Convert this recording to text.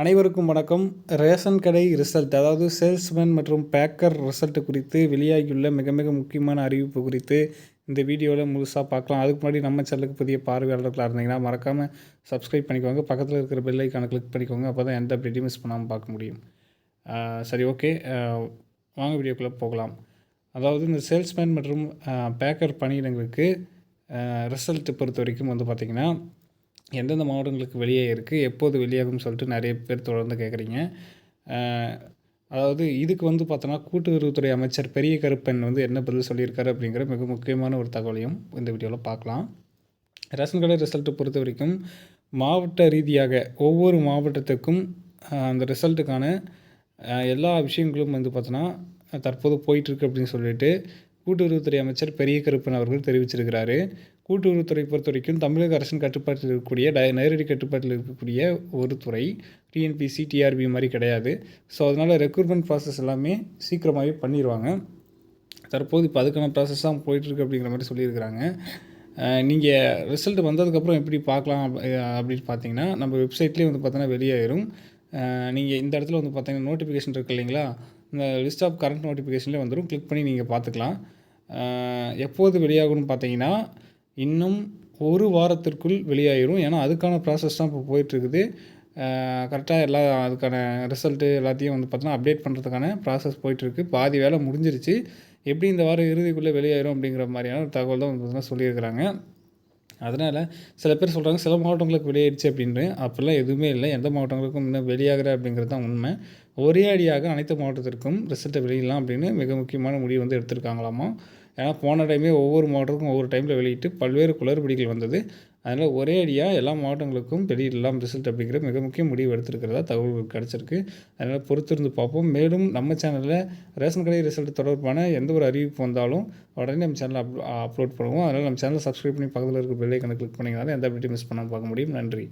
அனைவருக்கும் வணக்கம். ரேஷன் கடை ரிசல்ட் அதாவது சேல்ஸ்மேன் மற்றும் பேக்கர் ரிசல்ட் குறித்து வெளியாகியுள்ள மிக மிக முக்கியமான அறிவிப்பு குறித்து இந்த வீடியோவில் முழுசாக பார்க்கலாம். அதுக்கு முன்னாடி நம்ம சேனலுக்கு புதிய பார்வையாளர்களாக இருந்தீங்கன்னா மறக்காமல் சப்ஸ்கிரைப் பண்ணிக்கோங்க. பக்கத்தில் இருக்கிற பெல்லைக்கான கிளிக் பண்ணிக்கோங்க. அப்போ தான் எந்த அப்டேட்டையும் மிஸ் பண்ணாமல் பார்க்க முடியும். சரி ஓகே வாங்க வீடியோக்குள்ளே போகலாம். அதாவது இந்த சேல்ஸ்மேன் மற்றும் பேக்கர் பணியிடங்களுக்கு ரிசல்ட் பொறுத்த வரைக்கும் வந்து பார்த்திங்கன்னா எந்தெந்த மாவட்டங்களுக்கு வெளியே இருக்குது எப்போது வெளியாகும்னு சொல்லிட்டு நிறைய பேர் தொடர்ந்து கேட்குறீங்க. அதாவது இதுக்கு வந்து பார்த்தோன்னா கூட்டுறவுத்துறை அமைச்சர் பெரிய கருப்பன் வந்து என்ன பதில் சொல்லியிருக்காரு அப்படிங்கிற மிக முக்கியமான ஒரு தகவலையும் இந்த வீடியோவில் பார்க்கலாம். ரேஷன் கடை ரிசல்ட்டை பொறுத்த வரைக்கும் மாவட்ட ரீதியாக ஒவ்வொரு மாவட்டத்துக்கும் அந்த ரிசல்ட்டுக்கான எல்லா விஷயங்களும் வந்து பார்த்தோன்னா தற்போது போயிட்டுருக்கு அப்படின்னு சொல்லிட்டு கூட்டுறவுத்துறை அமைச்சர் பெரிய கருப்பன் அவர்கள் தெரிவிச்சிருக்கிறாரு. கூட்டுறவுத்துறை பொறுத்த வரைக்கும் தமிழக அரசின் கட்டுப்பாட்டில் இருக்கக்கூடிய ட நேரடி கட்டுப்பாட்டில் இருக்கக்கூடிய ஒரு துறை டிஎன்பிசி டிஆர்பி மாதிரி கிடையாது. ஸோ அதனால் ரெக்ரூட்மெண்ட் ப்ராசஸ் எல்லாமே சீக்கிரமாகவே பண்ணிடுவாங்க தற்போது இப்போ அதுக்கான ப்ராசஸ் தான் போயிட்டுருக்கு அப்படிங்கிற மாதிரி சொல்லியிருக்கிறாங்க. நீங்கள் ரிசல்ட் வந்ததுக்கப்புறம் எப்படி பார்க்கலாம் அப்படின்னு பார்த்தீங்கன்னா நம்ம வெப்சைட்லேயே வந்து பார்த்தோன்னா வெளியாயிரும். நீங்கள் இந்த இடத்துல வந்து பார்த்தீங்கன்னா நோட்டிஃபிகேஷன் இருக்கு இல்லைங்களா? இந்த லிஸ்ட் ஆஃப் கரண்ட் நோட்டிஃபிகேஷன்லேயே வந்துடும் கிளிக் பண்ணி நீங்கள் பார்த்துக்கலாம். எப்போது வெளியாகும்னு பார்த்தீங்கன்னா இன்னும் ஒரு வாரத்திற்குள் வெளியாயிரும். ஏன்னா அதுக்கான ப்ராசஸ் தான் இப்போ போயிட்டுருக்குது. கரெக்டாக எல்லா அதுக்கான ரிசல்ட்டு எல்லாத்தையும் வந்து பார்த்தோன்னா அப்டேட் பண்ணுறதுக்கான ப்ராசஸ் போயிட்டுருக்கு. பாதி வேலை முடிஞ்சிருச்சு. எப்படி இந்த வாரம் இறுதிக்குள்ளே வெளியாயிரும் அப்படிங்கிற மாதிரியான ஒரு தகவல் தான் வந்து பார்த்தீங்கன்னா சொல்லியிருக்கிறாங்க. அதனால் சில பேர் சொல்கிறாங்க சில மாவட்டங்களுக்கு வெளியாயிடுச்சு அப்படின்னு. அப்படிலாம் எதுவுமே இல்லை. எந்த மாவட்டங்களுக்கும் இன்னும் வெளியாகிற அப்படிங்கிறது தான் உண்மை. ஒரே அடியாக அனைத்து மாவட்டத்திற்கும் ரிசல்ட்டை வெளியிடலாம் அப்படின்னு மிக முக்கியமான முடிவு வந்து எடுத்திருக்காங்களாமா? ஏன்னா போன டைமே ஒவ்வொரு மாவட்டத்துக்கும் ஒவ்வொரு டைமில் வெளியிட்டு பல்வேறு குளறுபடிகள் வந்தது. அதனால் ஒரே அடியாக எல்லா மாவட்டங்களுக்கும் வெளியிடலாம் ரிசல்ட் அப்படிங்கிற மிக முக்கிய முடிவு எடுத்திருக்கிறதா தகவல் கிடச்சிருக்கு. அதனால் பொறுத்திருந்து பார்ப்போம். மேலும் நம்ம சேனலில் ரேஷன் கடை ரிசல்ட் தொடர்பான எந்த ஒரு அறிவிப்பு வந்தாலும் உடனே நம்ம சேனலில் அப் அப்லோட் பண்ணுவோம். அதனால் நம்ம சேனலை சப்ஸ்கிரைப் பண்ணி பக்கத்தில் இருக்க பெல்லைக்கனை கிளிக் பண்ணிங்கனாலும் எந்த அப்டேட்டையும் மிஸ் பண்ணாமல் பார்க்க முடியும். நன்றி.